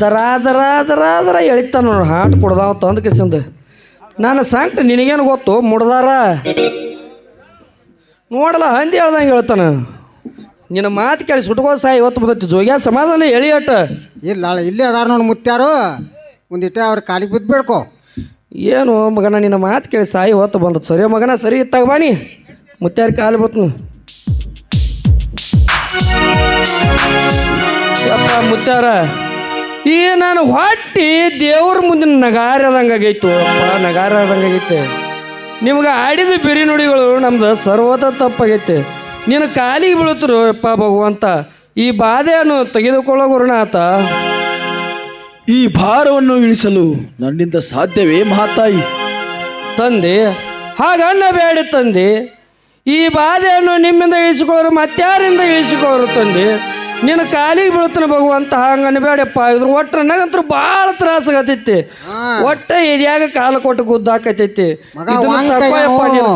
ದರ ದರ ದರ ದರ ಎಳಿತಾನ ನೋಡ್ರಿ ಹಾಟ್ ಕೊಡ್ದಾವ ತಂದ ಕಿಸಿಂದ. ನಾನು ಸಂಕಟ ನಿನಗೇನು ಗೊತ್ತು, ಮುಡ್ದಾರ? ನೋಡಲ್ಲ, ಹಂದಿ ಹೇಳ್ದಂಗೆ ಹೇಳ್ತಾನ. ನಿನ್ನ ಮಾತು ಕೇಳಿ ಸುಟ್ಕೋ ಸಾ ಇವತ್ತು ಬರ್ತೈತಿ ಜೋಗ್ಯ ಸಮಾಧಾನ ಎಳಿ ಅಟ್ಟ. ಇಲ್ಲ ನಾಳೆ ಇಲ್ಲೇ ಅದಾರ ನೋಡಿ ಮುತ್ಯಾರು. ಒಂದಿಟ್ಟೆ ಅವ್ರ ಕಾಲಿಗೆ ಬಿದ್ದು ಬೇಡ್ಕೊ ಏನು ಮಗನ ನಿನ್ನ ಮಾತು ಕೇಳಿ ಸಾಯಿ ಹೊತ್ತು ಬಂದದ್ದು ಸರಿ. ಮಗನ ಸರಿ ಇತ್ತಾಗ ಬಾನಿ ಮುತ್ಯಾರ ಕಾಲು ಬತ್ನು ಯಪ್ಪ ಮುತ್ಯಾರ ಈ ನಾನು ಹೊಟ್ಟಿ ದೇವ್ರ ಮುಂದಿನ ನಗಾರದಂಗಾಗೈತು ಅಪ್ಪ ನಗಾರ ಆದಂಗಾಗೈತೆ ನಿಮ್ಗೆ ಆಡಿದ ಬಿರಿ ನುಡಿಗಳು ನಮ್ದು ಸರ್ವತ ತಪ್ಪಾಗೈತೆ. ನಿನ್ನ ಕಾಲಿಗೆ ಬೀಳುತ್ತರು ಯಪ್ಪ ಭಗವಂತ ಈ ಬಾಧೆಯನ್ನು ತೆಗೆದುಕೊಳ್ಳೋ ಗುರುನಾಥ. ಈ ಭಾರವನ್ನು ಇಳಿಸಲು ನನ್ನಿಂದ ಸಾಧ್ಯವೇ ಮಹಾತಾಯಿ? ತಂದೆ ಹಾಗನ್ನ ಬೇಡ ತಂದೆ. ಈ ಬಾಧೆಯನ್ನು ನಿಮ್ಮಿಂದ ಇಳಿಸಿಕೊಳ್ಳೋರು ಮತ್ತಾರಿಂದ ಇಳಿಸಿಕೊಳ್ಳೋರು ತಂದೆ. ನಿನ್ನ ಕಾಲಿಗೆ ಬೀಳ್ತಾನೆ ಭಗವಂತ ಹಂಗ ಅನ್ಬೇಡಪ್ಪ ಇದ್ರ ಒಟ್ಟು ನನಗಂತೂ ಭಾಳ ತ್ರಾಸಾಗತೈತಿ. ಒಟ್ಟ ಎದ್ಯಾಗ ಕಾಲು ಕೊಟ್ಟು ಗುದ್ದಾಕತೈತಿ.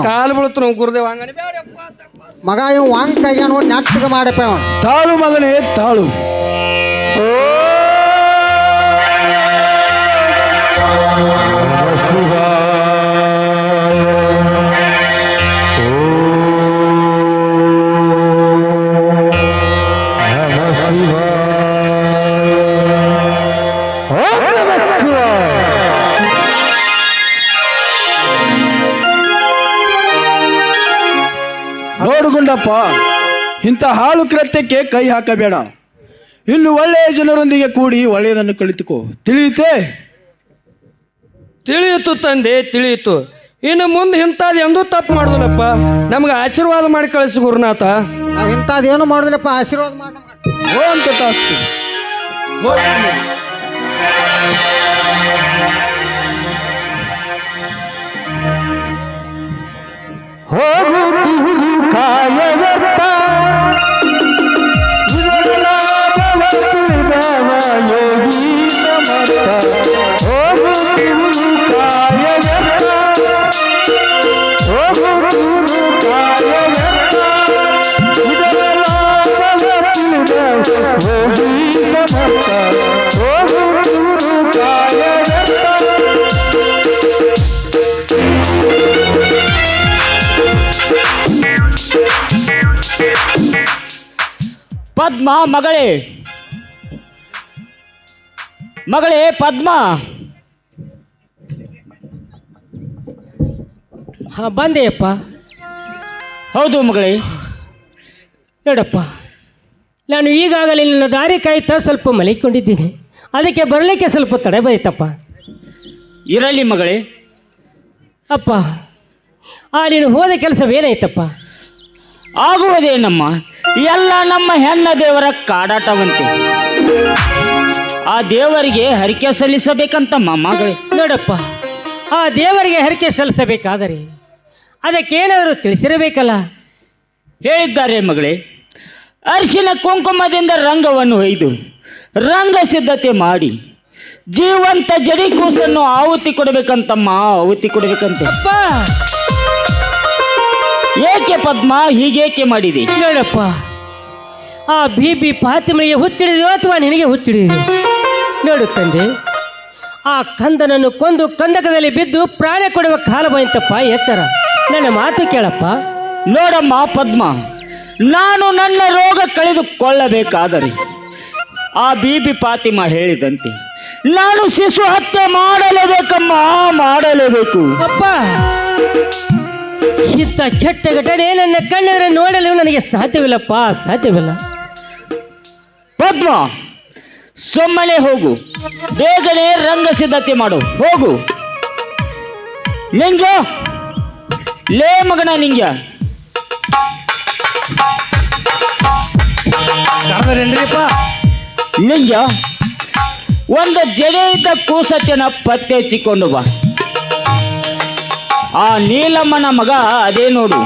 ಕಾಲು ಬೀಳ್ತಾನ ಗುರುದೇವ ಹಂಗ ಅನ್ಬೇಡಪ್ಪ ತಪ್ಪ. ಮಗ ಇವ್ ವಾಂಗ್ ಕೈಯ ನೋಡಿ ನಾಟಕ ಮಾಡಪ್ಪ ತಾಳು ಮಗನೇ ತಾಳು. ನೋಡು ಗುಂಡಪ್ಪ ಇಂಥ ಹಾಳು ಕೃತ್ಯಕ್ಕೆ ಕೈ ಹಾಕಬೇಡ. ಇನ್ನು ಒಳ್ಳೆಯ ಜನರೊಂದಿಗೆ ಕೂಡಿ ಒಳ್ಳೆಯದನ್ನು ಕಲಿತುಕೋ. ತಿಳಿಯುತ್ತೆ? ತಿಳಿಯಿತು ತಂದೆ ತಿಳಿಯಿತು. ಇನ್ನು ಮುಂದೆ ಇಂಥದ್ದು ಎಂದೂ ತಪ್ಪು ಮಾಡುದಿಲ್ಲಪ್ಪ. ನಮ್ಗೆ ಆಶೀರ್ವಾದ ಮಾಡಿ ಕಳಿಸಿ ಗುರುನಾಥ. ನಾವ್ ಇಂಥದ್ದೇನು ಮಾಡೋದಿಲ್ಲಪ್ಪ ಆಶೀರ್ವಾದ ಮಾಡಿ ನಮ್ಗೆ ಓ ಅಂತ ತಾಸ್ತು. ಹೋಗಿ ಪದ್ಮ ಮಗಳೇ. ಮಗಳೇ ಪದ್ಮ. ಹಾಂ ಬಂದೆಯಪ್ಪ. ಹೌದು ಮಗಳೇ. ನೋಡಪ್ಪ ನಾನು ಈಗಾಗಲೇ ನನ್ನ ದಾರಿ ಕಾಯ್ತಾ ಸ್ವಲ್ಪ ಮಲಿಕೊಂಡಿದ್ದೀನಿ ಅದಕ್ಕೆ ಬರಲಿಕ್ಕೆ ಸ್ವಲ್ಪ ತಡೆ ಬೈತಪ್ಪ ಇರಲಿ ಮಗಳೇ. ಅಪ್ಪ ಆ ನೀನು ಹೋದ ಕೆಲಸವೇನಾಯ್ತಪ್ಪ? ಆಗುವುದೇನಮ್ಮ ಎಲ್ಲ ನಮ್ಮ ಹೆಣ್ಣ ದೇವರ ಕಾಡಾಟವಂತೆ. ಆ ದೇವರಿಗೆ ಹರಿಕೆ ಸಲ್ಲಿಸಬೇಕಂತಮ್ಮ ಮಗಳೇ ನೋಡಪ್ಪ ಆ ದೇವರಿಗೆ ಹರಿಕೆ ಸಲ್ಲಿಸಬೇಕಾದರೆ ಅದಕ್ಕೇನಾದರೂ ತಿಳಿಸಿರಬೇಕಲ್ಲ? ಹೇಳಿದ್ದಾರೆ ಮಗಳೇ ಅರಿಶಿನ ಕುಂಕುಮದಿಂದ ರಂಗವನ್ನು ಒಯ್ದು ರಂಗ ಸಿದ್ಧತೆ ಮಾಡಿ ಜೀವಂತ ಜಡಿ ಕೂಸನ್ನು ಆಹುತಿ ಕೊಡಬೇಕಂತಮ್ಮ ಆಹುತಿ ಕೊಡಬೇಕಂತೆ. ಅಪ್ಪ ಏಕೆ ಪದ್ಮ ಹೀಗೇಕೆ ಮಾಡಿದೆ? ನೋಡಪ್ಪ ಆ ಬಿ ಬಿ ಫಾತಿಮಳಿಗೆ ಹುಚ್ಚಿಡಿದೆಯೋ ಅಥವಾ ನಿನಗೆ ಹುಚ್ಚಿಡಿದೆಯೋ? ನೋಡು ತಂದೆ ಆ ಕಂದನನ್ನು ಕೊಂದು ಕಂದಕದಲ್ಲಿ ಬಿದ್ದು ಪ್ರಾಣ ಕೊಡುವ ಕಾಲ ಬಂತಪ್ಪ ಎತ್ತರ ನನ್ನ ಮಾತು ಕೇಳಪ್ಪ. ನೋಡಮ್ಮ ಪದ್ಮ ನಾನು ನನ್ನ ರೋಗ ಕಳೆದುಕೊಳ್ಳಬೇಕಾದರೆ ಆ ಬೀಬಿ ಫಾತಿಮ ಹೇಳಿದಂತೆ ನಾನು ಶಿಶು ಹತ್ಯೆ ಮಾಡಲೇಬೇಕಮ್ಮ ಮಾಡಲೇಬೇಕು. ಅಪ್ಪ. ಇಂಥ ಕೆಟ್ಟ ಘಟನೆ ನನ್ನ ಕಣ್ಣೆದುರು ನೋಡಲು ನನಗೆ ಸಾಧ್ಯವಿಲ್ಲಪ್ಪ ಸಾಧ್ಯವಿಲ್ಲ. ಪದ್ಮ ಸುಮ್ಮನೆ ಹೋಗು. ಬೇಗನೆ ರಂಗ ಸಿದ್ಧತೆ ಮಾಡು. ಹೋಗು. ನಿಂಗ? ಲೇ ಮಗನ ನಿಂಗ. ನಿಂಗ? ಒಂದು ಜಡೆ ಇದ್ದ ಕೂಸತ್ಯನ ಪತ್ತೆ ಹಚ್ಚಿಕೊಂಡು ಬಾ. ಆ ನೀಲಮ್ಮನ ಮಗ ಅದೇ ನೋಡು.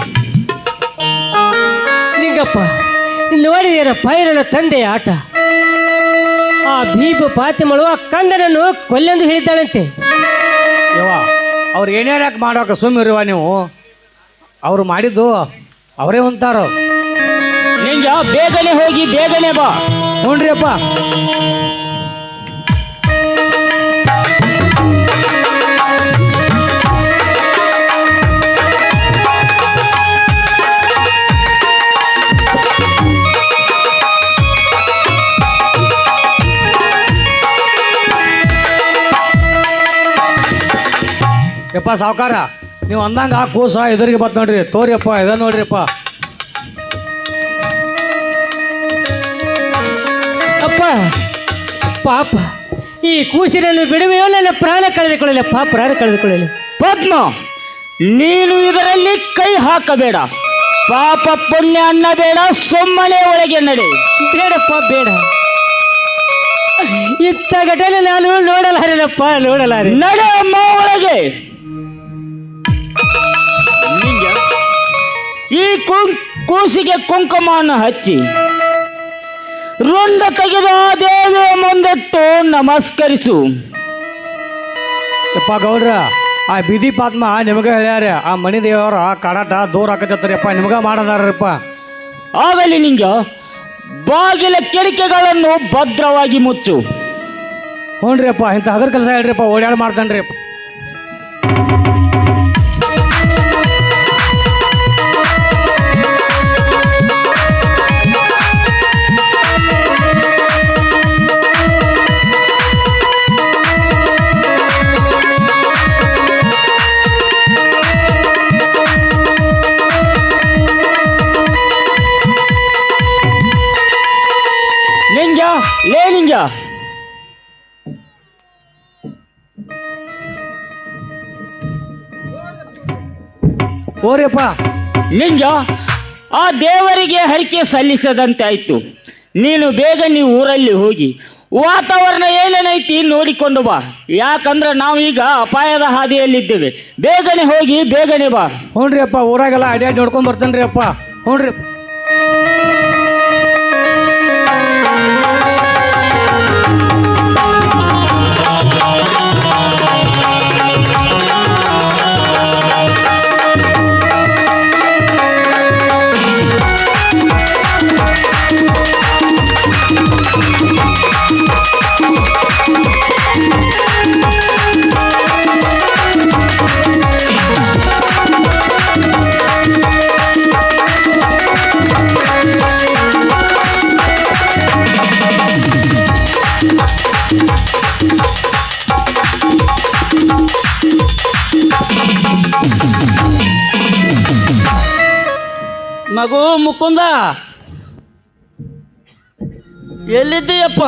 ನಿಂಗಪ್ಪ ಇಲ್ಲಿ ಪೈರಳ ತಂದೆ ತಂದೆಯ ಆಟ? ಆ ಬೀಬು ಪಾತಿ ಆ ಕಂದನನ್ನು ಕೊಲ್ಲೆಂದು ಹೇಳಿದ್ದಾಳಂತೆ. ಯವ್ವ ಅವ್ರು ಏನೇರಕ್ಕೆ ಯಾಕೆ ಮಾಡೋಕೆ ಸುಮ್ಮಿರುವ ನೀವು? ಅವರು ಮಾಡಿದ್ದು ಅವರೇ ಹೊಂತಾರೋ ನಿಂಗ ಬೇಗನೆ ಹೋಗಿ ಬೇಗನೆ ಬಾ. ಹ್ಞೂನ್ರಿ ಯಪ್ಪ ಸಾವುಕಾರ ನೀವು ಅಂದಂಗೆ ಆ ಕೂಸ ಎದುರಿಗೆ ಬತ್ ನೋಡ್ರಿ. ತೋರಿಯಪ್ಪ ಇದ ನೋಡ್ರಿಪ್ಪ ಅಪ್ಪ ಪಾಪ ಈ ಕೂಸಿನನ್ನು ಬಿಡುವೆಯೋ ನನ್ನ ಪ್ರಾಣ ಕಳೆದುಕೊಳ್ಳಲಿ. ಪಾಪ ಪ್ರಾಣ ಕಳೆದುಕೊಳ್ಳಲಿ. ಪದ್ಮ ನೀನು ಇದರಲ್ಲಿ ಕೈ ಹಾಕಬೇಡ. ಪಾಪ ಪುಣ್ಯ ಅನ್ನಬೇಡ ಸುಮ್ಮನೆ ಒಳಗೆ ನಡೆ. ಬೇಡಪ್ಪ ಬೇಡ. ಇತ್ತ ಘಟನೆ ನಾನು ನೋಡಲಾರೆನಪ್ಪ ನೋಡಲಾರೆ. ನಡೆ ಅಮ್ಮ ಒಳಗೆ. ಈ ಕುಂ ಕೂಸಿಗೆ ಕುಂಕುಮವನ್ನು ಹಚ್ಚಿ ರುಂಡ ತೆಗೆದ ದೇವಿಯ ಮುಂದಿಟ್ಟು ನಮಸ್ಕರಿಸು. ಯಪ್ಪ ಗೌಡ್ರ ಆ ಬಿದಿ ಪಾತ್ಮ ನಿಮಗೆ ಹೇಳ್ಯಾರ ಆ ಮಣಿ ದೇವರ ಆ ಕಾಡಾಟ ದೂರ ಆಕತ್ತರಿಪ್ಪ ನಿಮಗ ಮಾಡದಾರಪ್ಪ ಆಗಲಿ ನಿಂಗ ಬಾಗಿಲ ಕಿಡಿಕೆಗಳನ್ನು ಭದ್ರವಾಗಿ ಮುಚ್ಚು. ಹ್ಞೂನ್ರಿ ಅಪ್ಪ ಇಂಥ ಹಗರ್ ಕೆಲಸ ಹೇಳ್ರಿಪ್ಪ ಓಡಾಡ್ ಮಾಡ್ತಾನ್ರಿ ಓರಿಯಪ್ಪ ನಿಂಜ ಆ ದೇವರಿಗೆ ಹರಿಕೆ ಸಲ್ಲಿಸದಂತೆ ಆಯ್ತು ನೀನು ಬೇಗ ನೀವು ಊರಲ್ಲಿ ಹೋಗಿ ವಾತಾವರಣ ಏನೇನೈತಿ ನೋಡಿಕೊಂಡು ಬಾ. ಯಾಕಂದ್ರೆ ನಾವು ಈಗ ಅಪಾಯದ ಹಾದಿಯಲ್ಲಿದ್ದೇವೆ. ಬೇಗನೆ ಹೋಗಿ ಬೇಗನೆ ಬಾ. ಹ್ಞೂನ್ರಿ ಅಪ್ಪ ಊರಾಗೆಲ್ಲ ನೋಡ್ಕೊಂಡು ನೋಡ್ಕೊಂಡ್ ರೀ ಅಪ್ಪ ಹ್ಞೂನ್ರಿ. ಮಗು ಮುಕುಂದ. ಎಲ್ಲಿದ್ದೀಯಪ್ಪ?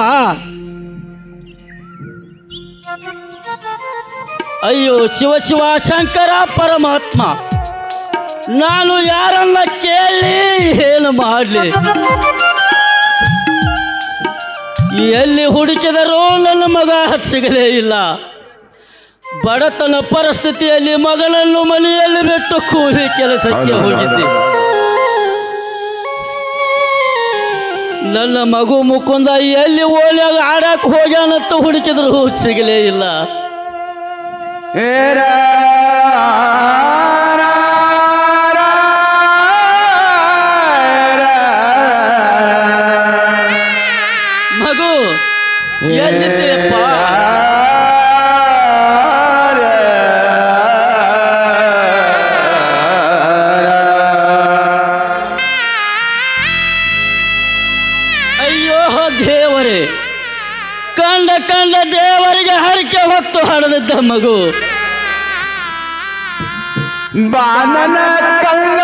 ಅಯ್ಯೋ ಶಿವ ಶಿವ ಶಂಕರ ಪರಮಾತ್ಮ, ನಾನು ಯಾರನ್ನ ಕೇಳಿ ಏನು ಮಾಡಲಿ? ಎಲ್ಲಿ ಹುಡುಕಿದರೂ ನನ್ನ ಮಗ ಸಿಗಲೇ ಇಲ್ಲ. ಬಡತನ ಪರಿಸ್ಥಿತಿಯಲ್ಲಿ ಮಗಳನ್ನು ಮನೆಯಲ್ಲಿ ಬಿಟ್ಟು ಕೂಲಿ ಕೆಲಸಕ್ಕೆ ಹೋಗಿದ್ದೆ ನನ್ನ ಮಗು ಮುಕುಂದ ಎಲ್ಲಿ ಓನ್ಯಾಗ ಆಡಕ್ಕೆ ಹೋಗ್ಯಾನಂತ ಹುಡುಕಿದ್ರು ಸಿಗಲೇ ಇಲ್ಲ. ಮಗು. ಬಾನನ ಕಲ್ಲ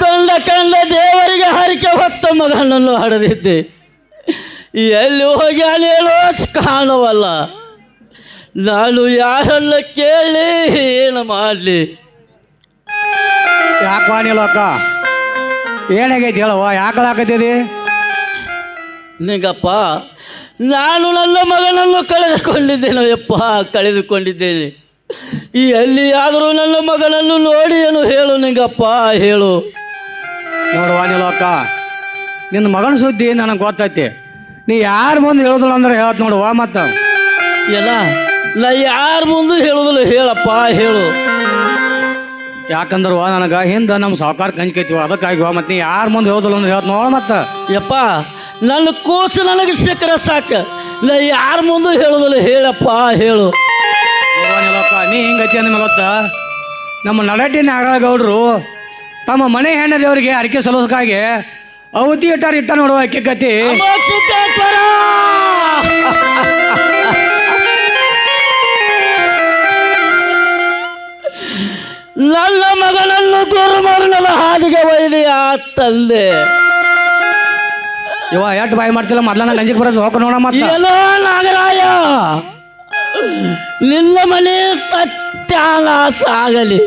ಕಂಡ ಕಂಡ ದೇವರಿಗೆ ಹರಿಕೆ ಹೊತ್ತ ಮಗನನ್ನು ಹಡೆದಿದ್ದೆ. ಎಲ್ಲಿ ಹೋಗಿ ಅಲ್ಲೇನೋ ಕಾಣವಲ್ಲ. ನಾನು ಯಾರನ್ನ ಕೇಳಿ ಏನು ಮಾಡಲಿ? ಯಾಕೆ ಮಾಡಿಲ್ಲ ಅಕ್ಕ ಏನಾಗೈತಿ ಹೇಳುವ ಯಾಕೆ ಹಾಕತ್ತಿದಿ ನಿಂಗಪ್ಪ ನಾನು ನನ್ನ ಮಗನನ್ನು ಕಳೆದುಕೊಂಡಿದ್ದೇನೋ ಯಪ್ಪ ಕಳೆದುಕೊಂಡಿದ್ದೇನೆ. ಈ ಎಲ್ಲಿಯಾದರೂ ನನ್ನ ಮಗನನ್ನು ನೋಡಿ ಏನು ಹೇಳು ನಿಂಗಪ್ಪ ಹೇಳು. ನೋಡುವ ಅಕ್ಕ ನಿನ್ನ ಮಗನ ಸುದ್ದಿ ನನಗೆ ಗೊತ್ತೈತಿ. ನೀ ಯಾರ ಮುಂದೆ ಹೇಳುದಿಲ್ಲ ಅಂದ್ರೆ ಹೇಳತ್ ನೋಡುವ ಮತ್ತು. ಎಲ್ಲ ನಾ ಯಾರ ಮುಂದೆ ಹೇಳುದಿಲ್ಲ ಹೇಳಪ್ಪ ಹೇಳು. ಯಾಕಂದ್ರೆ ನನಗೆ ಹಿಂದೆ ನಮ್ಮ ಸಾವುಕಾರ ಕಂಚ್ಕೈತಿವ ಅದಕ್ಕಾಗಿ ಮತ್ತೆ ನೀ ಯಾರ ಮುಂದೆ ಹೇಳುದಿಲ್ಲ ಅಂದ್ರೆ ಹೇಳ ನೋಡ ಮತ್ತೆ. ಯಪ್ಪ ನನ್ನ ಕೂಸು ನನಗೆ ಸಿಕ್ಕರೆ ಸಾಕು. ನಾ ಯಾರ ಮುಂದೆ ಹೇಳುದಿಲ್ಲ ಹೇಳಪ್ಪ ಹೇಳು. ನಿಲಪ್ಪ ನೀ ಹಿಂಗತಿ ಅಂದ ಮೇಲತ್ತ ನಮ್ಮ ನಡಟಿ ನಾಗರಾಗೌಡರು ತಮ್ಮ ಮನೆ ಹೆಣ್ಣ ದೇವರಿಗೆ ಅರಿಕೆ ಸಲ್ಲೋದಕ್ಕಾಗಿ ಅವತಿ ಇಟ್ಟಾರ ಇಟ್ಟ ನೋಡುವ ಅಕ್ಕಿ ಕತಿ ನನ್ನ ಮಗನನ್ನು ನನ್ನ ಮಗನನ್ನು ನನ್ನ ಹಾದಿಗೆ ಒಯ್ದೆಯ ತಂದೆ. ಇವ ಎಟ್ ಬಾಯಿ ಮಾಡ್ತಿಲ್ಲ? ಮೊದ್ಲನ ಗಂಜಿಗೆ ಬರೋದು. ಹೋಗ ನೋಡ ಮತ್ತೆ ಏನೋ ನಾಗರಾಯ ನಿನ್ನ ಮನೆ ಸತ್ಯಾನಾಶ ಆಗಲಿ.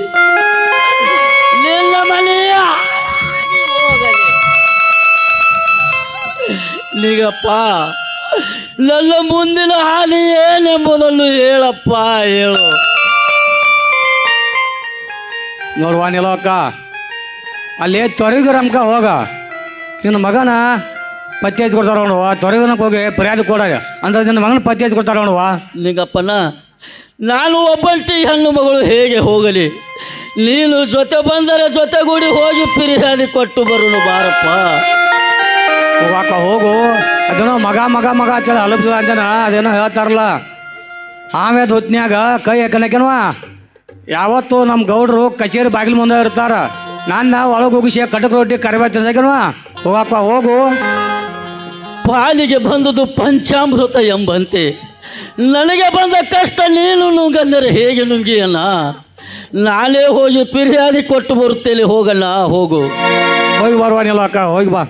ನಿನ್ನ ಮನೆ ಹಾಗೆ ಹೋಗಲಿ. ನಿಗಪ್ಪ ನನ್ನ ಮುಂದಿನ ಹಾದಿ ಏನೆಂಬುದನ್ನು ಹೇಳಪ್ಪ ಹೇಳು. ನೋಡುವ ನಿಲೋಕ ಅಲ್ಲಿ ತೊರಗಿರಮ್ಕ ಹೋಗ. ನಿನ್ನ ಮಗನ ಪತ್ತೆ ಹಚ್ಚಿ ಕೊಡ್ತಾರ ನೋಡುವ ತೊರೆಗನಕ್ಕೆ ಹೋಗಿ ಫರ್ಯಾದಿ ಕೊಡ ಅಂದ್ರೆ ನಿನ್ನ ಮಗನ ಪತ್ತೆ ಹಚ್ಚಿ ಕೊಡ್ತಾರ ನೋಡುವ ನಿಂಗಪ್ಪನ ನಾನು ಒಬ್ಬಂಟಿ ಹೆಣ್ಣು ಮಗಳು ಹೇಗೆ ಹೋಗಲಿ? ನೀನು ಜೊತೆ ಬಂದರೆ ಜೊತೆಗೂಡಿ ಹೋಗಿ ಪಿರಿಯಾದಿ ಕೊಟ್ಟು ಬರೋಣ ಬಾರಪ್ಪ. ಹೋಗಾಕ ಹೋಗು. ಅದೇನೋ ಮಗ ಮಗ ಮಗ ಅಂತೇಳಿ ಅಲಬ್ದ ಅಂತನ? ಅದೇನೋ ಹೇಳ್ತಾರಲ್ಲ. ಆಮೇಲೆ ಹೊತ್ನ್ಯಾಗ ಕೈ ಯಾಕನಕೇನವ ಯಾವತ್ತು ನಮ್ಮ ಗೌಡರು ಕಚೇರಿ ಬಾಗಿಲು ಮುಂದೆ ಇರ್ತಾರ. ನಾನು ಒಳಗೆ ಹೋಗಿ ಶೇ ಕಟಕ್ ರೊಟ್ಟಿ ಕರಿಬೇಕು ತಿನ್ಸಕೇನವ ಹೋಗಪ್ಪ ಹೋಗು. ಪಾಲಿಗೆ ಬಂದದ್ದು ಪಂಚಾಮೃತ ಎಂಬಂತೆ. ನನಗೆ ಬಂದ ಕಷ್ಟ ನೀನು ನುಂಗಂದರೆ ಹೇಗೆ ನುಂಗಿಯಲ್ಲ? ನಾನೇ ಹೋಗಿ ಪಿರಿಯಾದಿ ಕೊಟ್ಟು ಬರುತ್ತೇನೆ, ಹೋಗಲ್ಲ, ಹೋಗು. ಹೋಗಿ ಬರುವ ನಿಲ್ಲಕ್ಕ ಹೋಗಿ ಬಾ.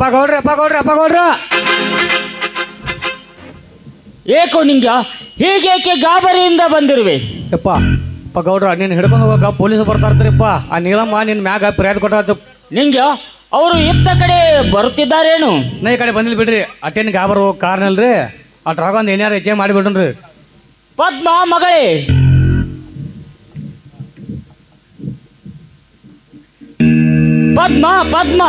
ಅಪ್ಪ ಗೌಡ್ರಿ ಅಪ್ಪ ಗೌಡ್ರಿ ಅಪ್ಪ ಗೌಡ್ರ. ಏಕೋ ನಿಂಗ ಹೀಗೇಕೆ ಗಾಬರಿಯಿಂದ ಬಂದಿರುವೆ? ಅಪ್ಪ ಅಪ್ಪ ಗೌಡ್ರ ನೀನು ಹಿಡ್ಕೊಂಡು ಹೋಗ ಪೊಲೀಸ್ ಬರ್ತಾರ್ತಾರಪ್ಪ ಆ ನೀಲಮ್ಮ ನಿನ್ನ ಮ್ಯಾಗ ಫಿರ್ಯಾದ್ ಕೊಟ್ಟಾತು ನಿಂಗ ಅವರು ಇತ್ತ ಕಡೆ ಬರುತ್ತಿದ್ದಾರೇನು? ನೈ ಈ ಕಡೆ ಬಂದಿಲ್ಲ ಬಿಡ್ರಿ ಅಟೆನ್ ಗಾಬರ್ ಹೋಗೋ ಕಾರ್ನಲ್ರಿ ಆ ಒಂದು ಏನಾರು ಹೆಚ್ಚೆ ಮಾಡಿಬಿಡ್ರಿ ಪದ್ಮ ಮಗಳೇ. ಪದ್ಮ ಪದ್ಮ.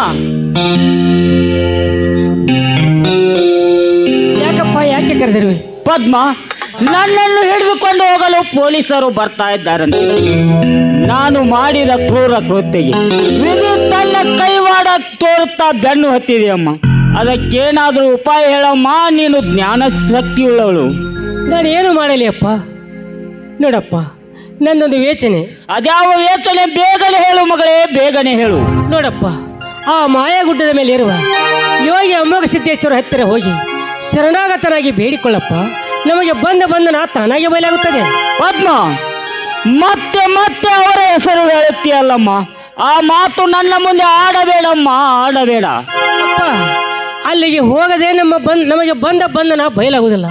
ಕರೆದಿರುವೆ. ಪದ್ಮ ನನ್ನನ್ನು ಹಿಡಿದುಕೊಂಡು ಹೋಗಲು ಪೊಲೀಸರು ಬರ್ತಾ ಇದ್ದಾರಂತೆ. ನಾನು ಮಾಡಿದ ಕ್ರೂರ ಕೃತ್ಯಗೆ ತನ್ನ ಕೈವಾಡ ತೋರುತ್ತಾ ಬೆನ್ನು ಹತ್ತಿದೆಯಮ್ಮ ಅದಕ್ಕೇನಾದರೂ ಉಪಾಯ ಹೇಳಮ್ಮ ನೀನು ಜ್ಞಾನ ಶಕ್ತಿಯುಳ್ಳವಳು. ನಾನು ಏನು ಮಾಡಲಿ ಅಪ್ಪ? ನೋಡಪ್ಪ ನನ್ನೊಂದು ವೇಚನೆ ಅದ್ಯಾವ ವೇಚನೆ ಬೇಗನೆ ಹೇಳು ಮಗಳೇ ಬೇಗನೆ ಹೇಳು. ನೋಡಪ್ಪ ಆ ಮಾಯಾಗುಡ್ಡದ ಮೇಲೆ ಇರುವ ಯೋಗಿ ಅಮ್ಮಗ ಸಿದ್ದೇಶ್ವರ ಹತ್ತಿರ ಹೋಗಿ ಶರಣಾಗತನಾಗಿ ಬೇಡಿಕೊಳ್ಳಪ್ಪ. ನಮಗೆ ಬಂದ ಬಂಧನ ತಾನಾಗೆ ಬಯಲಾಗುತ್ತದೆ ಪದ್ಮ ಮತ್ತೆ ಮತ್ತೆ ಅವರ ಹೆಸರು ಹೇಳುತ್ತೀಯಲ್ಲಮ್ಮ. ಆ ಮಾತು ನನ್ನ ಮುಂದೆ ಆಡಬೇಡಮ್ಮ ಆಡಬೇಡ. ಅಪ್ಪ ಅಲ್ಲಿಗೆ ಹೋಗದೆ ನಮ್ಮ ಬಂದ್ ನಮಗೆ ಬಂದ ಬಂಧನ ಬಯಲಾಗುವುದಿಲ್ಲ.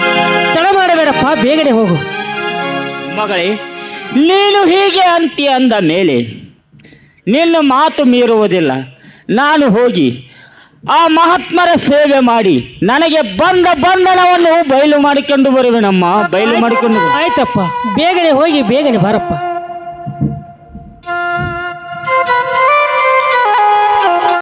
ತಡ ಮಾಡಬೇಡಪ್ಪ ಬೇಗನೆ ಹೋಗು. ಮಗಳೇ ನೀನು ಹೀಗೆ ಅಂತಿ ಅಂದ ಮೇಲೆ ನಿನ್ನ ಮಾತು ಮೀರುವುದಿಲ್ಲ. ನಾನು ಹೋಗಿ ಆ ಮಹಾತ್ಮರ ಸೇವೆ ಮಾಡಿ ನನಗೆ ಬಂದ ಬಂಧನವನ್ನು ಬಯಲು ಮಾಡಿಕೊಂಡು ಬರುವೆನಮ್ಮ ಬಯಲು ಮಾಡಿಕೊಂಡು. ಆಯ್ತಪ್ಪ. ಬೇಗನೆ ಹೋಗಿ ಬೇಗನೆ ಬಾರಪ್ಪ.